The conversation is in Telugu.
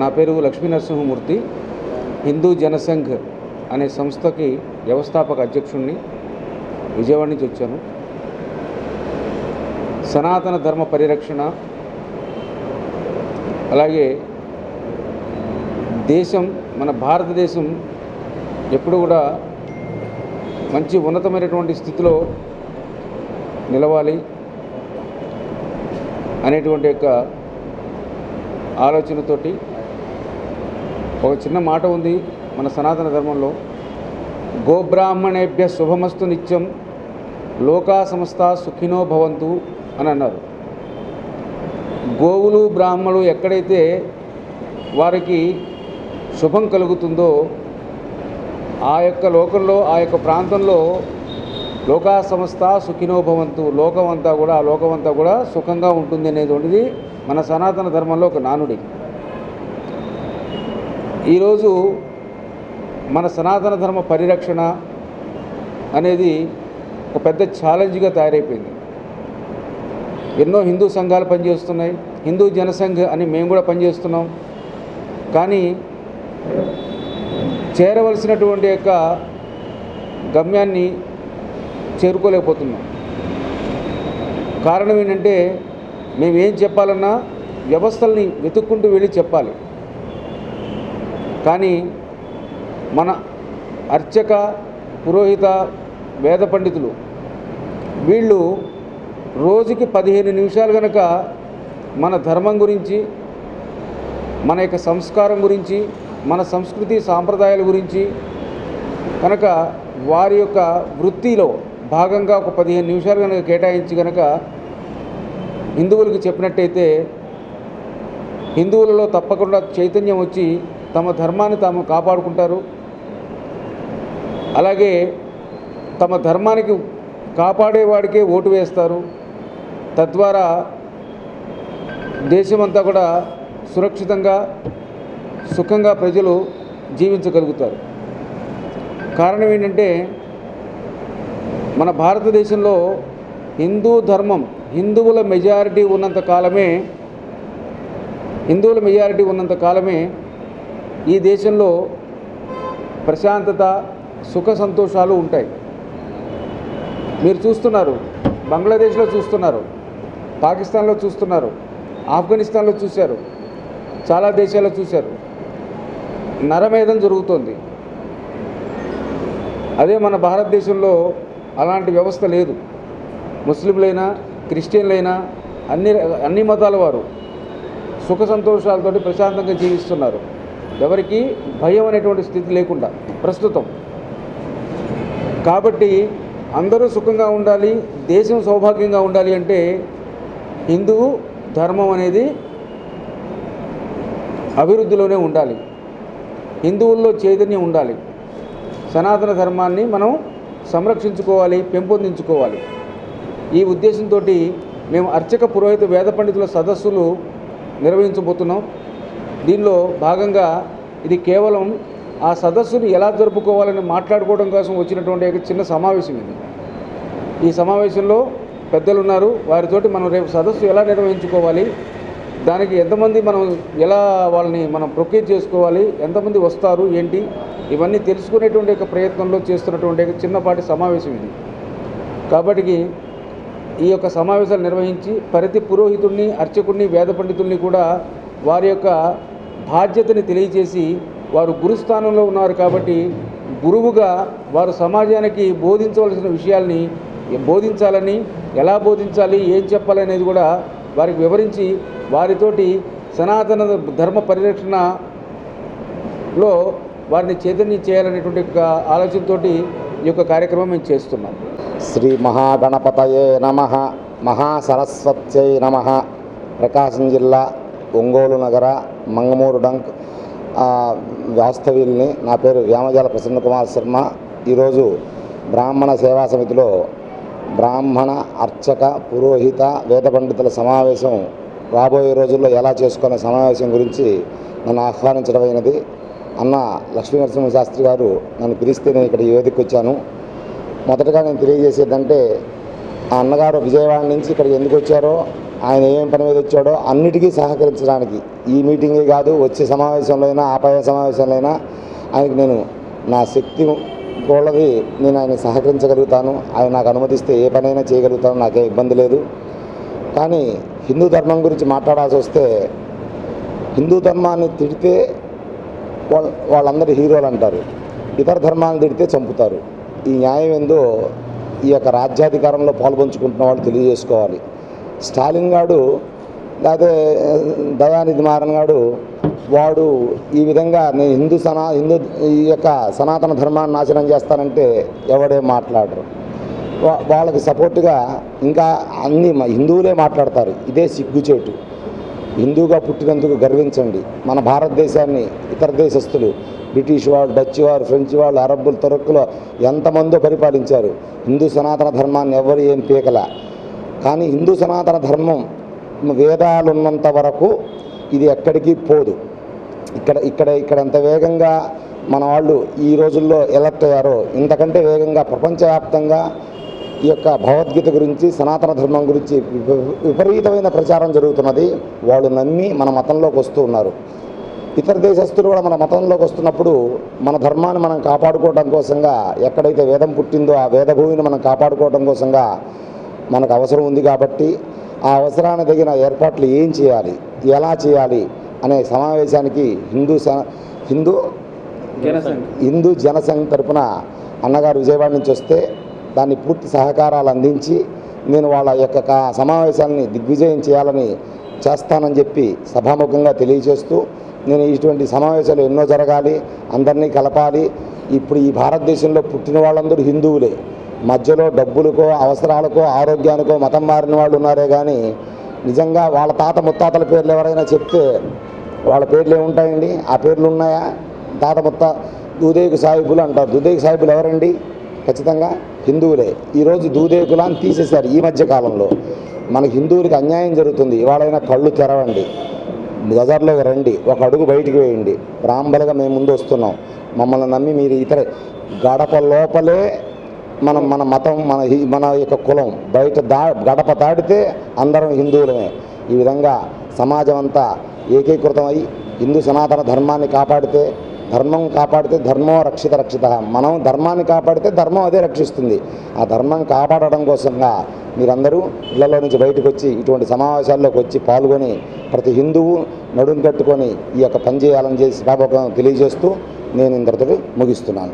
నా పేరు లక్ష్మీ నరసింహమూర్తి. హిందూ జనసంఘ్ అనే సంస్థకి వ్యవస్థాపక అధ్యక్షుడిని విజయవాడ నుంచి వచ్చాను. సనాతన ధర్మ పరిరక్షణ అలాగే దేశం మన భారతదేశం ఎప్పుడు కూడా మంచి ఉన్నతమైనటువంటి స్థితిలో నిలవాలి అనేటువంటి యొక్క ఆలోచనతోటి ఒక చిన్న మాట ఉంది మన సనాతన ధర్మంలో. గోబ్రాహ్మణేభ్య శుభమస్తు నిత్యం లోకా సంస్థ సుఖినో భవంతు అని అన్నారు. గోవులు బ్రాహ్మణులు ఎక్కడైతే వారికి శుభం కలుగుతుందో ఆ యొక్క లోకంలో ఆ యొక్క ప్రాంతంలో లోకా సంస్థ సుఖినో భవంతు లోకం అంతా కూడా ఆ లోకం అంతా కూడా సుఖంగా ఉంటుంది అనేటువంటిది మన సనాతన ధర్మంలో ఒక నానుడి. ఈరోజు మన సనాతన ధర్మ పరిరక్షణ అనేది ఒక పెద్ద ఛాలెంజ్గా తయారైపోయింది. ఎన్నో హిందూ సంఘాలు పనిచేస్తున్నాయి. హిందూ జనసంఘ్ అని మేము కూడా పనిచేస్తున్నాం. కానీ చేరవలసినటువంటి యొక్క గమ్యాన్ని చేరుకోలేకపోతున్నాం. కారణం ఏంటంటే మేము ఏం చెప్పాలన్నా వ్యవస్థల్ని వెతుక్కుంటూ వెళ్ళి చెప్పాలి. కానీ మన అర్చక పురోహిత వేద పండితులు వీళ్ళు రోజుకి పదిహేను నిమిషాలు కనుక మన ధర్మం గురించి మన యొక్క సంస్కారం గురించి మన సంస్కృతి సాంప్రదాయాల గురించి కనుక వారి యొక్క వృత్తిలో భాగంగా ఒక పదిహేను నిమిషాలు కనుక కేటాయించి కనుక హిందువులకు చెప్పినట్టయితే హిందువులలో తప్పకుండా చైతన్యం వచ్చి తమ ధర్మాన్ని తాము కాపాడుకుంటారు. అలాగే తమ ధర్మానికి కాపాడేవాడికే ఓటు వేస్తారు. తద్వారా దేశమంతా కూడా సురక్షితంగా సుఖంగా ప్రజలు జీవించగలుగుతారు. కారణం ఏంటంటే మన భారతదేశంలో హిందూ ధర్మం హిందువుల మెజారిటీ ఉన్నంత కాలమే హిందువుల మెజారిటీ ఉన్నంత కాలమే ఈ దేశంలో ప్రశాంతత సుఖ సంతోషాలు ఉంటాయి. మీరు చూస్తున్నారు బంగ్లాదేశ్లో చూస్తున్నారు పాకిస్తాన్లో చూస్తున్నారు ఆఫ్ఘనిస్తాన్లో చూశారు చాలా దేశాల్లో చూశారు. నరమేధం జరుగుతోంది. అదే మన భారతదేశంలో అలాంటి వ్యవస్థ లేదు. ముస్లింలైనా క్రిస్టియన్లైనా అన్ని అన్ని మతాల వారు సుఖ సంతోషాలతోటి ప్రశాంతంగా జీవిస్తున్నారు. ఎవరికి భయం అనేటువంటి స్థితి లేకుండా ప్రస్తుతం. కాబట్టి అందరూ సుఖంగా ఉండాలి దేశం సౌభాగ్యంగా ఉండాలి అంటే హిందూ ధర్మం అనేది అభివృద్ధిలోనే ఉండాలి. హిందువుల్లో చైతన్యం ఉండాలి. సనాతన ధర్మాన్ని మనం సంరక్షించుకోవాలి పెంపొందించుకోవాలి. ఈ ఉద్దేశంతో మేము అర్చక పురోహిత వేద పండితుల సదస్సులు నిర్వహించబోతున్నాం. దీనిలో భాగంగా ఇది కేవలం ఆ సదస్సును ఎలా జరుపుకోవాలని మాట్లాడుకోవడం కోసం వచ్చినటువంటి ఒక చిన్న సమావేశం ఇది. ఈ సమావేశంలో పెద్దలు ఉన్నారు వారితోటి మనం రేపు సదస్సు ఎలా నిర్వహించుకోవాలి దానికి ఎంతమంది మనం ఎలా వాళ్ళని మనం ప్రొక్యూర్ చేసుకోవాలి ఎంతమంది వస్తారు ఏంటి ఇవన్నీ తెలుసుకునేటువంటి ఒక ప్రయత్నంలో చేస్తున్నటువంటి ఒక చిన్నపాటి సమావేశం ఇది. కాబట్టి ఈ యొక్క సమావేశాలు నిర్వహించి ప్రతి పురోహితుడిని అర్చకుడిని వేద పండితుల్ని కూడా వారి యొక్క బాధ్యతని తెలియజేసి వారు గురుస్థానంలో ఉన్నారు కాబట్టి గురువుగా వారు సమాజానికి బోధించవలసిన విషయాల్ని బోధించాలని ఎలా బోధించాలి ఏం చెప్పాలి అనేది కూడా వారికి వివరించి వారితోటి సనాతన ధర్మ పరిరక్షణలో వారిని చైతన్యం చేయాలనేటువంటి యొక్క ఆలోచనతోటి ఈ యొక్క కార్యక్రమం మేము చేస్తున్నాం. శ్రీ మహాగణపతయే నమ మహాసరస్వత్యై నమ ప్రకాశం జిల్లా ఒంగోలు నగర మంగమూరు డంక్ ఆ, వాస్తవ్యుల్ని నా పేరు వ్యామజాల ప్రసన్న కుమార్ శర్మ. ఈరోజు బ్రాహ్మణ సేవా సమితిలో బ్రాహ్మణ అర్చక పురోహిత వేద పండితుల సమావేశం రాబోయే రోజుల్లో ఎలా చేసుకునే సమావేశం గురించి నన్ను ఆహ్వానించడమైనది అన్న లక్ష్మీ నరసింహ శాస్త్రి గారు నన్ను పిలిస్తే నేను ఇక్కడ ఈ వేదికకు వచ్చాను. మొదటగా నేను తెలియజేసేదంటే ఆ అన్నగారు విజయవాడ నుంచి ఇక్కడికి ఎందుకు వచ్చారో ఆయన ఏం పని మీద వచ్చాడో అన్నిటికీ సహకరించడానికి. ఈ మీటింగే కాదు వచ్చే సమావేశంలో అయినా ఆపాయ సమావేశంలో అయినా ఆయనకి నేను నా శక్తి కోళ్ళది నేను ఆయన సహకరించగలుగుతాను. ఆయన నాకు అనుమతిస్తే ఏ పనైనా చేయగలుగుతాను నాకే ఇబ్బంది లేదు. కానీ హిందూ ధర్మం గురించి మాట్లాడాల్సి వస్తే హిందూ ధర్మాన్ని తిడితే వాళ్ళ వాళ్ళందరూ హీరోలు అంటారు. ఇతర ధర్మాన్ని తిడితే చంపుతారు. ఈ న్యాయం ఏందో ఈ యొక్క రాజ్యాధికారంలో పాల్పంచుకుంటున్న వాళ్ళు తెలియజేసుకోవాలి. స్టాలిన్ గాడు లేకపోతే దయానిధి మారన్ గాడు వాడు ఈ విధంగా నేను హిందూ సనా హిందూ ఈ యొక్క సనాతన ధర్మాన్ని నాశనం చేస్తానంటే ఎవడే మాట్లాడరు. వాళ్ళకి సపోర్ట్గా ఇంకా అన్ని మ- హిందువులే మాట్లాడతారు. ఇదే సిగ్గుచేటు. హిందూగా పుట్టినందుకు గర్వించండి. మన భారతదేశాన్ని ఇతర దేశస్తులు బ్రిటిష్ వాళ్ళు డచ్ వారు ఫ్రెంచ్ వాళ్ళు అరబ్బులు తొరక్కులు ఎంతమందో పరిపాలించారు. హిందూ సనాతన ధర్మాన్ని ఎవరు ఏం పీకల. కానీ హిందూ సనాతన ధర్మం వేదాలు ఉన్నంత వరకు ఇది ఎక్కడికి పోదు. ఇక్కడ ఇక్కడ ఇక్కడ ఎంత వేగంగా మన వాళ్ళు ఈ రోజుల్లో ఎలర్ట్ అయ్యారో ఇంతకంటే వేగంగా ప్రపంచవ్యాప్తంగా ఈ యొక్క భగవద్గీత గురించి సనాతన ధర్మం గురించి విపరీతమైన ప్రచారం జరుగుతున్నది. వాళ్ళు నమ్మి మన మతంలోకి వస్తూ ఉన్నారు. ఇతర దేశస్తులు కూడా మన మతంలోకి వస్తున్నప్పుడు మన ధర్మాన్ని మనం కాపాడుకోవడం కోసంగా ఎక్కడైతే వేదం పుట్టిందో ఆ వేదభూమిని మనం కాపాడుకోవడం కోసంగా మనకు అవసరం ఉంది కాబట్టి ఆ అవసరాన్ని తగిన ఏర్పాట్లు ఏం చేయాలి? ఎలా చేయాలి? అనే సమావేశానికి హిందూ హిందూ హిందూ జనసంఘ్ తరపున అన్నగారు విజయవాడ నుంచి వస్తే దాన్ని పూర్తి సహకారాలు అందించి నేను వాళ్ళ యొక్క సమావేశాలని దిగ్విజయం చేయాలని చేస్తానని చెప్పి సభాముఖంగా తెలియజేస్తూ నేను ఇటువంటి సమావేశాలు ఎన్నో జరగాలి అందరినీ కలపాలి. ఇప్పుడు ఈ భారతదేశంలో పుట్టిన వాళ్ళందరూ హిందువులే. మధ్యలో డబ్బులకో అవసరాలకో ఆరోగ్యానికో మతం మారిన వాళ్ళు ఉన్నారే కానీ నిజంగా వాళ్ళ తాత ముత్తాతల పేర్లు ఎవరైనా చెప్తే వాళ్ళ పేర్లు ఏముంటాయండి? ఆ పేర్లు ఉన్నాయా? తాత ముత్త దూదేకు సాహిబులు అంటారు. దూదేకు సాహిబులు ఎవరండి? ఖచ్చితంగా హిందువులే. ఈరోజు దూదేకులాన్ని తీసేశారు ఈ మధ్య కాలంలో. మనకి హిందువులకి అన్యాయం జరుగుతుంది. ఇవాళైనా కళ్ళు తెరవండి. బజార్లోకి రండి. ఒక అడుగు బయటికి వేయండి. బ్రాహ్మలుగా మేము ముందు వస్తున్నాం. మమ్మల్ని నమ్మి మీరు ఇతర గడప లోపలే మనం మన మతం మన మన యొక్క కులం బయట దా గడప దాటితే అందరం హిందువులమే. ఈ విధంగా సమాజం అంతా ఏకీకృతం అయి హిందూ సనాతన ధర్మాన్ని కాపాడితే ధర్మం కాపాడితే ధర్మం రక్షిత రక్షిత. మనం ధర్మాన్ని కాపాడితే ధర్మం అదే రక్షిస్తుంది. ఆ ధర్మం కాపాడడం కోసంగా మీరందరూ ఇళ్ళలో నుంచి బయటకు వచ్చి ఇటువంటి సమావేశాల్లోకి వచ్చి పాల్గొని ప్రతి హిందువు నడుం కట్టుకొని ఈ యొక్క పని చేయాలని చేసి బాబా తెలియజేస్తూ నేను ఇంతటితో ముగిస్తున్నాను.